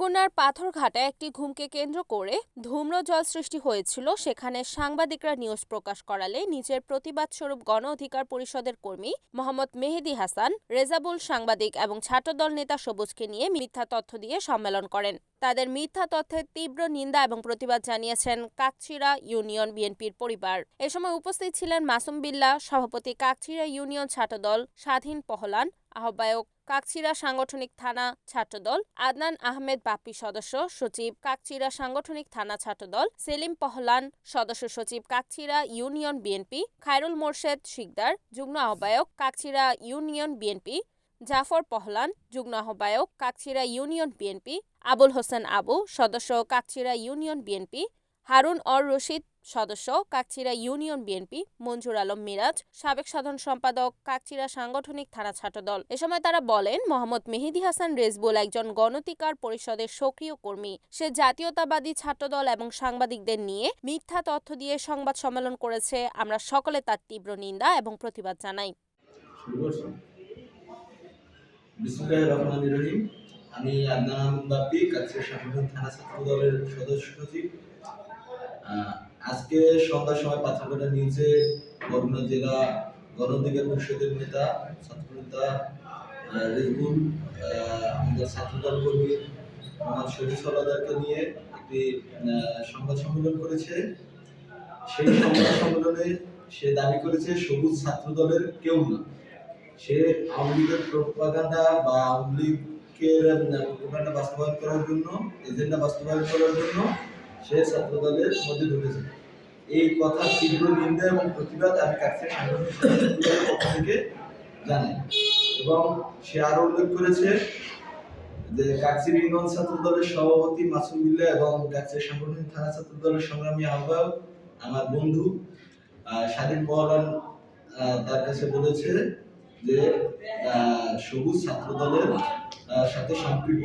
বরগুনার পাথরঘাটায় একটি ঘুমকে কেন্দ্র করে ধূম্রজল সৃষ্টি হয়েছিল। সেখানে সাংবাদিকরা নিউজ প্রকাশ করালে নিজের প্রতিবাদ স্বরূপ গণ অধিকার পরিষদের কর্মী মোহাম্মদ মেহেদি হাসান, রেজাবুল সাংবাদিক এবং ছাত্রদল নেতা সবুজকে নিয়ে মিথ্যা তথ্য দিয়ে সম্মেলন করেন। তাদের মিথ্যা তথ্যের তীব্র নিন্দা এবং প্রতিবাদ জানিয়েছেন কাকচিড়া ইউনিয়ন বিএনপির পরিবার। এ সময় উপস্থিত ছিলেন মাসুম বিল্লাহ সভাপতি কাকচিড়া ইউনিয়ন ছাত্রদল, স্বাধীন পহলান আহ্বায়ক কাকচিড়া সাংগঠনিক থানা ছাত্রদল, আদনান আহমেদ বাপ্পি সদস্য সচিব কাকচিড়া সাংগঠনিক থানা ছাত্রদল, সেলিম পহলান সদস্য সচিব কাকচিড়া ইউনিয়ন বিএনপি, খায়রুল মোর্শেদ শিকদার, যুগ্ম আহ্বায়ক কাকচিড়া ইউনিয়ন বিএনপি, জাফর পহলান যুগ্ম আহ্বায়ক কাকচিড়া ইউনিয়ন বিএনপি, আবুল হোসেন আবু সদস্য কাকচিড়া ইউনিয়ন বিএনপি হারুন অর রশিদ সদস্য কাকচিরা ইউনিয়ন বিএনপি, মঞ্জুর আলম মিরাজ, সাবেক সাধারণ সম্পাদক কাকচিরা সাংগঠনিক থানা ছাত্রদল। এ সময় তারা বলেন, মোহাম্মদ মেহেদি হাসান রেজবুল একজন গণতিকার পরিষদের সক্রিয় কর্মী। সে জাতীয়তাবাদী ছাত্রদল এবং সাংবাদিকদের নিয়ে মিথ্যা তথ্য দিয়ে সংবাদ সম্মেলন করেছে। আমরা সকলে তার তীব্র নিন্দা এবং প্রতিবাদ জানাই। আমি আদনান আহমেদ বাপ্পি সাংগঠনিক থানা ছাত্র দলের সদস্য আজকে সন্ধ্যার সময় পাথরঘাটা নিউজে বরগুনা জেলা গণ অধিকার পরিষদের নেতা ছাত্র নেতা আহ, রেজবুল আমাদের ছাত্রদল কর্মী মোহাম্মদ শরীফ সলাদারকে নিয়ে একটি সংবাদ সম্মেলন করেছে। সেই সংবাদ সম্মেলনে সে দাবি করেছে সবুজ ছাত্র দলের কেউ না। সে আওয়ামী লীগের প্রোপাগান্ডা বা আওয়ামী লীগের প্রোপাগান্ডা বাস্তবায়ন করার জন্য এজেন্ডা বাস্তবায়ন করার জন্য সে ছাত্র দলের মধ্যে ঢুকেছে। এই কথা তীব্র নিন্দা এবং প্রতিবাদ আমি কাছে থেকে জানাই। এবং সে আরও উল্লেখ করেছে যে কাকসির ইউনিয়ন ছাত্র দলের সভাপতি মাসুম বিল্লাহ এবং কাকসির সাংগঠনিক থানা ছাত্র দলের সংগ্রামী আহ্বায়ক আমার বন্ধু স্বাধীন পহলান তার কাছে বলেছে যে সবুজ ছাত্র দলের সাথে সম্পৃক্ত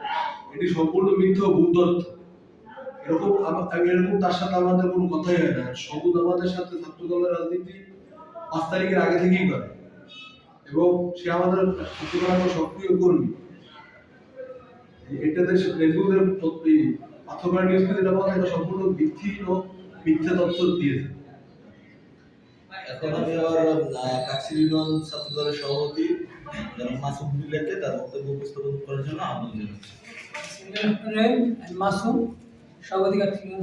এটি সম্পূর্ণ মিথ্যা তথ্য এরকম এরকম তার সাথে আমাদের কোনো কথাই হয় না। সবুজ আমাদের সাথে ছাত্র দলের রাজনীতি পাঁচ তারিখের আগে থেকেই করে। এবং সে আমাদের ছাত্র সক্রিয় কর্মী। এটাতে পাথরঘাটা নিউজকে যেটা বলা এটা সম্পূর্ণ ভিত্তি ও মিথ্যা তথ্য দিয়েছে এখন আমি আমার ছাত্র দলের সভাপতি মাসুম তার বক্তব্য উপস্থাপন করার জন্য জানাচ্ছি। মাসুম সর্বাধিকার থেকে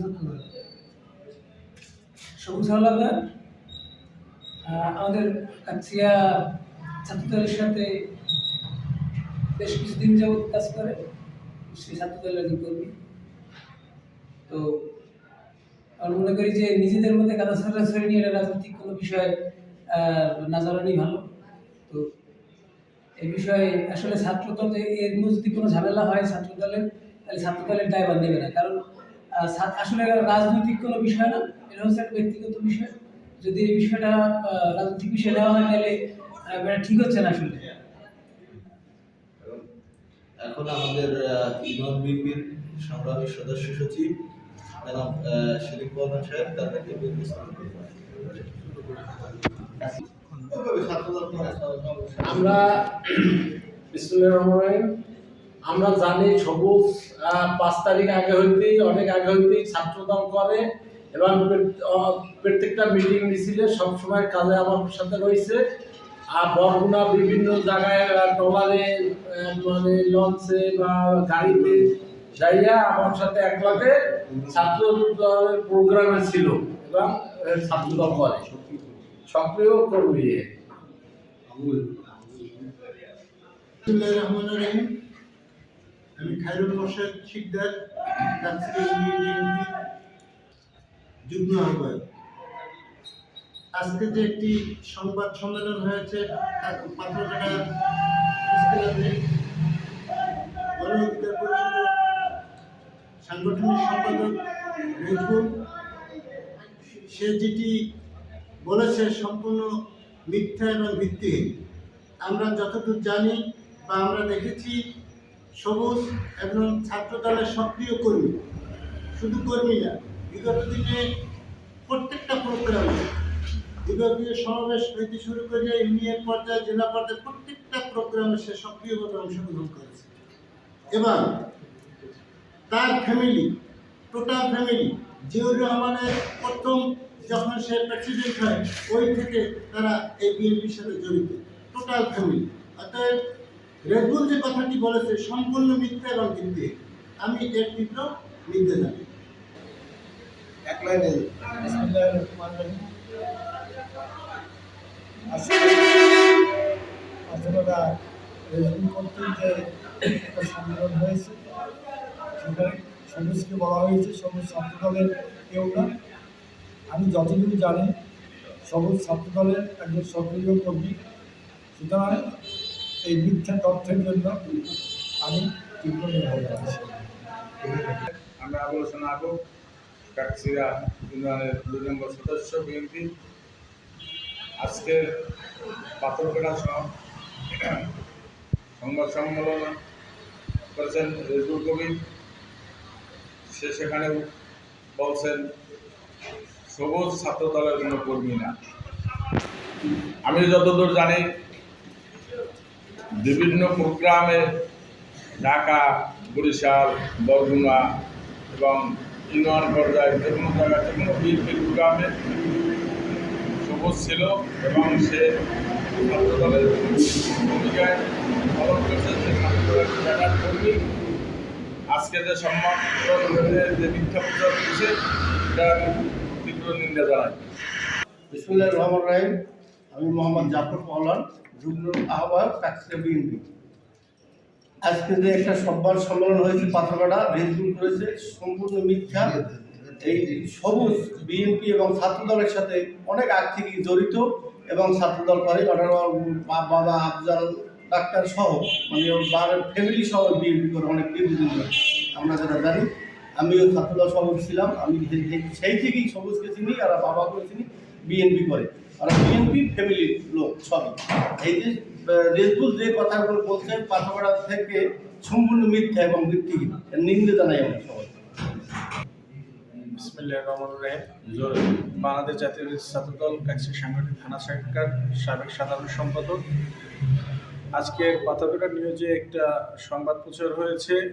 সবুজ হাওলাদার আহ, আমাদের কাছিয়া ছাত্রদলের সাথে বেশ কিছুদিন যাবৎ কাজ করে সেই ছাত্রদলের কর্মী। তো মনে করি যে নিজেদের মধ্যে কাদা ছড়াছড়ি নিয়ে এটা রাজনৈতিক কোনো বিষয় না ভালো। তো এই বিষয়ে আসলে ছাত্রদল, এর যদি কোনো ঝামেলা হয় ছাত্রদলের, তাহলে ছাত্রদলের নেবে না। কারণ আসলে রাজনৈতিক কোনো বিষয় না এটা হচ্ছে একটা ব্যক্তিগত বিষয়। যদি এই বিষয়টা রাজনৈতিক বিষয় নেওয়া হয়, তাহলে এটা ঠিক হচ্ছে না আসলে। এখন আমাদের ইউনিয়ন বিএনপির সংগ্রামী সদস্য সচিব আমরা বিসমুল্লাহির রহমানির আমরা জানি সবুজ পাঁচ তারিখ আগে হইতেই, অনেক আগে হইতেই ছাত্রদল করে এবং প্রত্যেকটা মিটিং মিছিলে সবসময় কাজে আমার সাথে রয়েছে। আর বরগুনা বিভিন্ন জায়গায় ট্রলারে মানে লঞ্চে বা গাড়িতে যাইয়া আমার সাথে একলাগে ছাত্র দলের প্রোগ্রামে ছিল এবং ছাত্রদল করে। সক্রিয় কর্মী। আমি খায়রুল মোর্শেদ শিকদার যুগ্ম আহ্বায়ক। আজকে যে একটি সংবাদ সম্মেলন হয়েছে পাথরঘাটা গণ অধিকার পরিষদের সাংগঠনিক সম্পাদক নজরুল সে যেটি বলেছে সম্পূর্ণ মিথ্যা এবং ভিত্তিহীন। আমরা যতদূর জানি বা আমরা দেখেছি, সবুজ এবং ছাত্রদলের সক্রিয় কর্মী, শুধু কর্মী না, বিগত দিনে প্রত্যেকটা প্রোগ্রামে বিভাগীয় সমাবেশ হইতে শুরু করে ইউনিয়ন পর্যায়ে, জেলা পর্যায়ে প্রত্যেকটা প্রোগ্রামে সে সক্রিয়ভাবে অংশগ্রহণ করেছে। এবং তার ফ্যামিলি টোটাল ফ্যামিলি জিয়র রহমানের প্রথম যখন সে প্রেসিডেন্ট হয়, ওই থেকে তারা এই বিএনপির সাথে জড়িত টোটাল ফ্যামিলি অতএব রেগুল যে কথাটি বলেছে, সম্পূর্ণ মিথ্যা এবং ভিত্তি। আমি এর তীব্র নিন্দে জানি এক লাইনে রেজুম যে একটা সম্মেলন হয়েছে সবুজকে বলা হয়েছে, সবুজ ছাত্র দলের কেউ না। আমি যতদূর জানি, সবুজ ছাত্র দলের একজন সক্রিয় কর্মী সুতরাং এই মিথ্যা তথ্যের জন্য আমি তীব্র নির্ভর আছি। আমরা আলোচনা কাকসিরা ইউনিয়নের দুই নম্বর সদস্য বিএনপি। আজকের পাথরঘাটা সংবাদ সম্মেলন করেছেন রেজুল কবির। সে সেখানে বলছেন, সবুজ ছাত্র দলের কোনো কর্মী না। আমি যতদূর জানি, বিভিন্ন প্রোগ্রামে ঢাকা, বরিশাল, বরগুনা এবং ইউনিয়ন পর্যায়ে যে কোনো জায়গায় যে কোনো বিএনপি প্রোগ্রামে সবুজ ছিল এবং সে ছাত্র দলের ভূমিকায় পালন করছে। সে ছাত্র দলের কর্মী আজকে যে সম্মান যে মিথ্যা প্রচার করছে এটা তীব্র নিন্দা জানাই। বিসমুল্লাহ রহমান রাহিম। আমি মোহাম্মদ জাফর পাওলান যুগ্ম আহ্বায়ক কাকসিয়া বিএনপি। আজকে যে একটা সংবাদ সম্মেলন হয়েছে, পাথরঘাটা রেজগুল করেছে, সম্পূর্ণ মিথ্যা। এই সবুজ বিএনপি এবং ছাত্র দলের সাথে অনেক আগ থেকেই জড়িত এবং ছাত্র দল করে বাবা আফজাল ডাক্তার সহ মানে ফ্যামিলি সহ বিএনপি করে অনেক দীর্ঘদিন আমরা যারা জানি। আমিও ছাত্র দল সভাপতি ছিলাম। আমি সেই- থেকেই সবুজকে চিনি আর বাবাকেও চিনি। বিএনপি করে। আর বিএনপি ফ্যামিলির লোক সবই। এই যে রেজবুল যে কথাগুলো বলছে পাথরঘাটা থেকে সম্পূর্ণ মিথ্যা এবং ভিত্তিহীন। নিন্দে জানাই আমরা সবাই। বাংলাদেশ জাতীয় ছাত্র দল কাছে সাংগঠনিক থানা শাখার সাবেক সাধারণ সম্পাদক। আজকে পাতাপেটা নিউজে একটা সংবাদ প্রচার হয়েছে।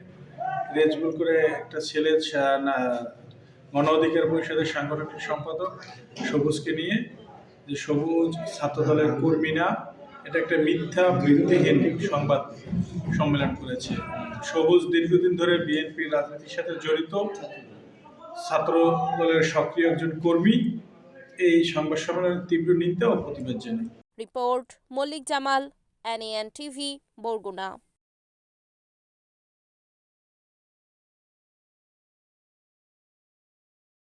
রেজবুল করে একটা ছেলে গণ অধিকার পরিষদের সাংগঠনিক সম্পাদক সবুজকে নিয়ে, যে সবুজ ছাত্র দলের কর্মী না এটা একটা মিথ্যা, ভিত্তিহীন সংবাদ সম্মেলন করেছে। সবুজ দীর্ঘদিন ধরে বিএনপির রাজনীতির সাথে জড়িত ছাত্র দলের সক্রিয় একজন কর্মী, এই সংবাদ সম্মেলনের তীব্র নিন্দা ও প্রতিবাদ জানাই report Mallik Jamal NN TV Barguna.